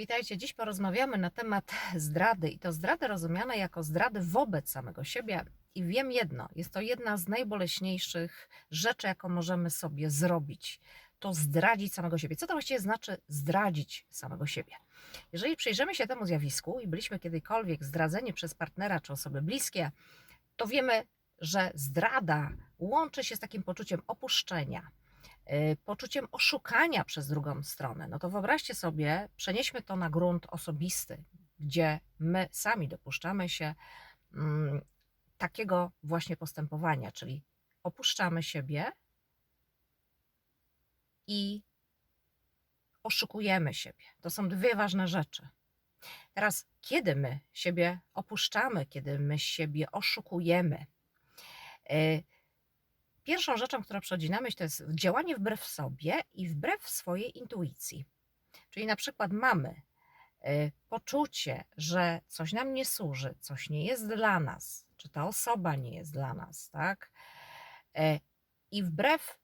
Witajcie. Dziś porozmawiamy na temat zdrady i to zdrady rozumiane jako zdrady wobec samego siebie. I wiem jedno, jest to jedna z najboleśniejszych rzeczy, jaką możemy sobie zrobić. To zdradzić samego siebie. Co to właściwie znaczy zdradzić samego siebie? Jeżeli przyjrzymy się temu zjawisku i byliśmy kiedykolwiek zdradzeni przez partnera czy osoby bliskie, to wiemy, że zdrada łączy się z takim poczuciem opuszczenia, poczuciem oszukania przez drugą stronę. No to wyobraźcie sobie, przenieśmy to na grunt osobisty, gdzie my sami dopuszczamy się mm, takiego właśnie postępowania, czyli opuszczamy siebie i oszukujemy siebie. To są dwie ważne rzeczy. Teraz, kiedy my siebie opuszczamy, kiedy my siebie oszukujemy, y, Pierwszą rzeczą, która przychodzi na myśl, to jest działanie wbrew sobie i wbrew swojej intuicji. Czyli na przykład mamy y, poczucie, że coś nam nie służy, coś nie jest dla nas, czy ta osoba nie jest dla nas, tak? E, I wbrew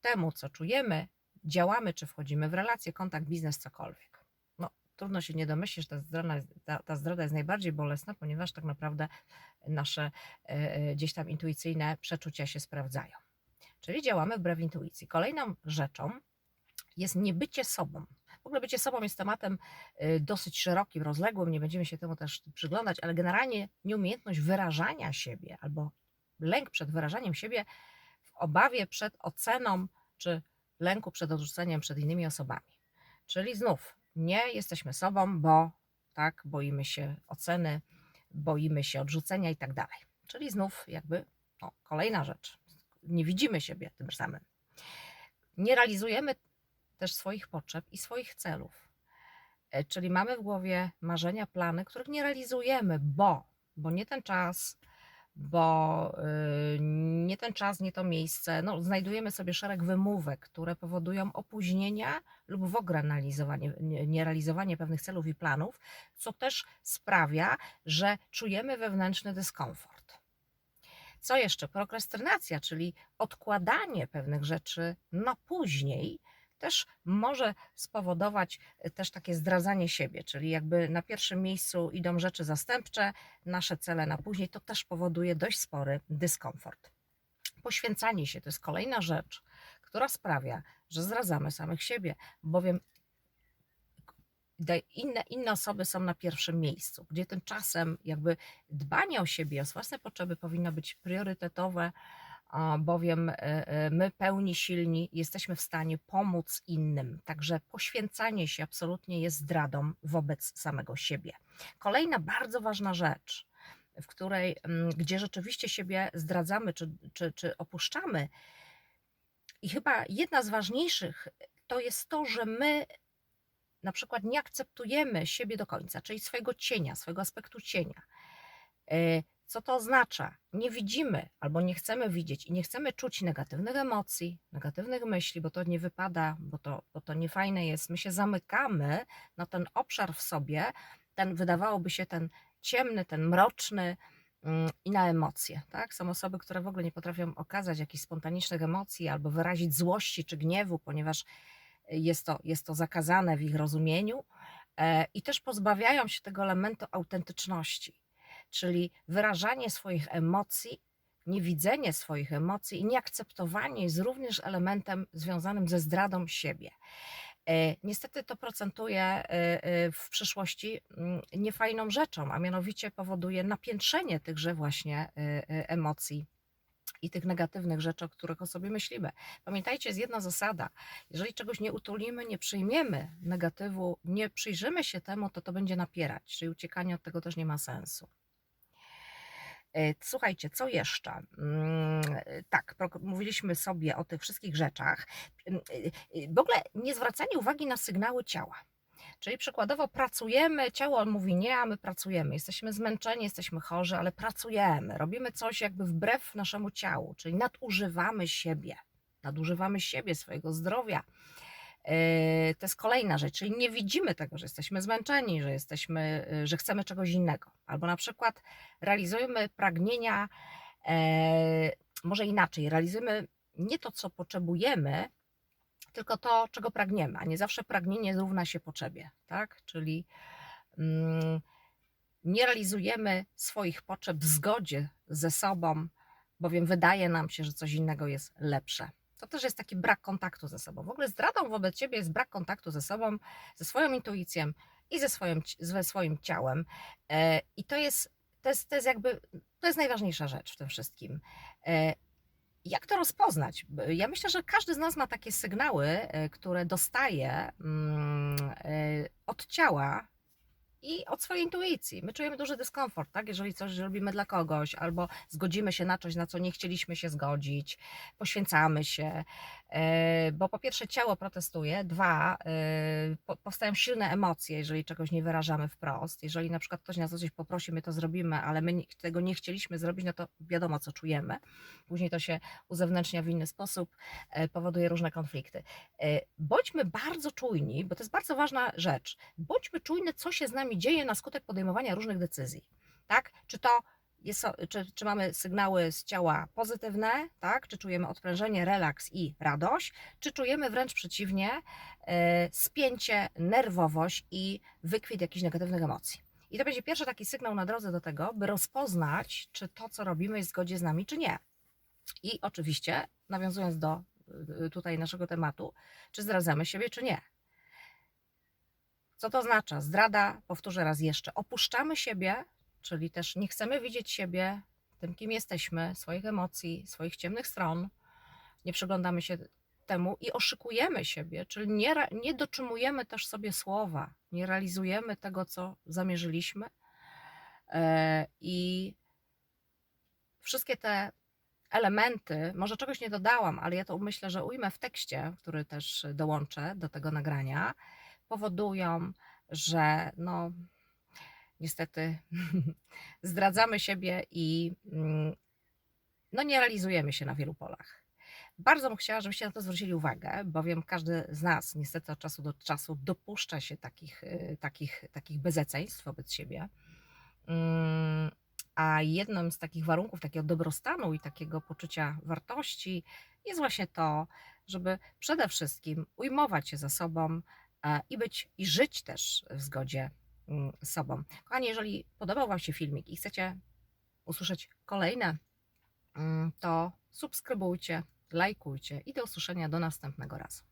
temu, co czujemy, działamy, czy wchodzimy w relacje, kontakt, biznes, cokolwiek. No, trudno się nie domyślić, że ta zdrada, ta, ta zdrada jest najbardziej bolesna, ponieważ tak naprawdę nasze e, e, gdzieś tam intuicyjne przeczucia się sprawdzają. Czyli działamy wbrew intuicji. Kolejną rzeczą jest niebycie sobą. W ogóle bycie sobą jest tematem e, dosyć szerokim, rozległym, nie będziemy się temu też przyglądać, ale generalnie nieumiejętność wyrażania siebie albo lęk przed wyrażaniem siebie w obawie przed oceną czy lęku przed odrzuceniem przed innymi osobami. Czyli znów nie jesteśmy sobą, bo tak, boimy się oceny, boimy się odrzucenia i tak dalej. Czyli znów jakby o, kolejna rzecz. Nie widzimy siebie tym samym. Nie realizujemy też swoich potrzeb i swoich celów. E, Czyli mamy w głowie marzenia, plany, których nie realizujemy, bo, bo nie ten czas, bo y, nie ten czas, nie to miejsce. No, znajdujemy sobie szereg wymówek, które powodują opóźnienia lub w ogóle realizowanie, nie- nierealizowanie pewnych celów i planów, co też sprawia, że czujemy wewnętrzny dyskomfort. Co jeszcze? Prokrastynacja, czyli odkładanie pewnych rzeczy na później, też może spowodować y, też takie zdradzanie siebie, czyli jakby na pierwszym miejscu idą rzeczy zastępcze, nasze cele na później, to też powoduje dość spory dyskomfort. Poświęcanie się to jest kolejna rzecz, która sprawia, że zdradzamy samych siebie, bowiem inne, inne osoby są na pierwszym miejscu, gdzie tymczasem jakby dbanie o siebie, o własne potrzeby powinno być priorytetowe, bowiem e, e, my pełni, silni jesteśmy w stanie pomóc innym. Także poświęcanie się absolutnie jest zdradą wobec samego siebie. Kolejna bardzo ważna rzecz, w której, mm, gdzie rzeczywiście siebie zdradzamy czy, czy, czy opuszczamy, i chyba jedna z ważniejszych to jest to, że my na przykład nie akceptujemy siebie do końca, czyli swojego cienia, swojego aspektu cienia. Co to oznacza? Nie widzimy albo nie chcemy widzieć i nie chcemy czuć negatywnych emocji, negatywnych myśli, bo to nie wypada, bo to, bo to nie fajne jest. My się zamykamy na ten obszar w sobie, ten wydawałoby się ten ciemny, ten mroczny mm, i na emocje. Tak? Są osoby, które w ogóle nie potrafią okazać jakichś spontanicznych emocji albo wyrazić złości czy gniewu, ponieważ jest to, jest to zakazane w ich rozumieniu e, i też pozbawiają się tego elementu autentyczności, czyli wyrażanie swoich emocji, niewidzenie swoich emocji i nieakceptowanie jest również elementem związanym ze zdradą siebie. E, Niestety to procentuje e, e, w przyszłości mm, niefajną rzeczą, a mianowicie powoduje napiętrzenie tychże właśnie emocji i tych negatywnych rzeczy, o których o sobie myślimy. Pamiętajcie, jest jedna zasada. Jeżeli czegoś nie utulimy, nie przyjmiemy negatywu, nie przyjrzymy się temu, to to będzie napierać, czyli uciekanie od tego też nie ma sensu. E, Słuchajcie, co jeszcze? Mm, Tak, pro- mówiliśmy sobie o tych wszystkich rzeczach. E, e, W ogóle nie zwracanie uwagi na sygnały ciała. Czyli przykładowo pracujemy, ciało mówi nie, a my pracujemy. Jesteśmy zmęczeni, jesteśmy chorzy, ale pracujemy. Robimy coś jakby wbrew naszemu ciału, czyli nadużywamy siebie. Nadużywamy siebie, swojego zdrowia. Yy, To jest kolejna rzecz, czyli nie widzimy tego, że jesteśmy zmęczeni, że jesteśmy, yy, że chcemy czegoś innego. Albo na przykład realizujemy pragnienia, e, może inaczej, realizujemy nie to, co potrzebujemy, tylko to, czego pragniemy, a nie zawsze pragnienie równa się potrzebie, tak? Czyli mm, nie realizujemy swoich potrzeb w zgodzie ze sobą, bowiem wydaje nam się, że coś innego jest lepsze. To też jest taki brak kontaktu ze sobą. W ogóle zdradą wobec ciebie jest brak kontaktu ze sobą, ze swoją intuicją i ze swoim, ze swoim ciałem. E, I to jest, to jest, to jest jakby, to jest najważniejsza rzecz w tym wszystkim. E, jak to rozpoznać? Ja myślę, że każdy z nas ma takie sygnały, e, które dostaje mm, od ciała i od swojej intuicji. My czujemy duży dyskomfort, tak? Jeżeli coś robimy dla kogoś, albo zgodzimy się na coś, na co nie chcieliśmy się zgodzić, poświęcamy się, e, bo po pierwsze ciało protestuje, dwa, e, po- powstają silne emocje, jeżeli czegoś nie wyrażamy wprost. Jeżeli na przykład ktoś nas o coś poprosi, my to zrobimy, ale my tego nie chcieliśmy zrobić, no to wiadomo, co czujemy. Później to się uzewnętrznia w inny sposób, e, powoduje różne konflikty. Bądźmy bardzo czujni, bo to jest bardzo ważna rzecz. Bądźmy czujni, co się z nami dzieje na skutek podejmowania różnych decyzji. Tak? Czy to jest, czy, czy mamy sygnały z ciała pozytywne, tak? Czy czujemy odprężenie, relaks i radość, czy czujemy wręcz przeciwnie, e, spięcie, nerwowość i wykwit jakichś negatywnych emocji. I to będzie pierwszy taki sygnał na drodze do tego, by rozpoznać, czy to, co robimy, jest w zgodzie z nami, czy nie. I oczywiście, nawiązując do y, tutaj naszego tematu, czy zdradzamy siebie, czy nie. Co to oznacza? Zdrada, powtórzę raz jeszcze, opuszczamy siebie, czyli też nie chcemy widzieć siebie tym, kim jesteśmy, swoich emocji, swoich ciemnych stron, nie przyglądamy się temu i oszukujemy siebie, czyli nie, nie dotrzymujemy też sobie słowa, nie realizujemy tego, co zamierzyliśmy. E, I wszystkie te elementy, może czegoś nie dodałam, ale ja to myślę, że ujmę w tekście, który też dołączę do tego nagrania, powodują, że no niestety zdradzamy siebie i mm, no nie realizujemy się na wielu polach. Bardzo bym chciała, żebyście na to zwrócili uwagę, bowiem każdy z nas niestety od czasu do czasu dopuszcza się takich, y, takich, takich bezeceństw wobec siebie. Mm, A jednym z takich warunków takiego dobrostanu i takiego poczucia wartości jest właśnie to, żeby przede wszystkim ujmować się za sobą i być i żyć też w zgodzie mm, z sobą. Kochani, jeżeli podobał Wam się filmik i chcecie usłyszeć kolejne, mm, to subskrybujcie, lajkujcie i do usłyszenia do następnego razu.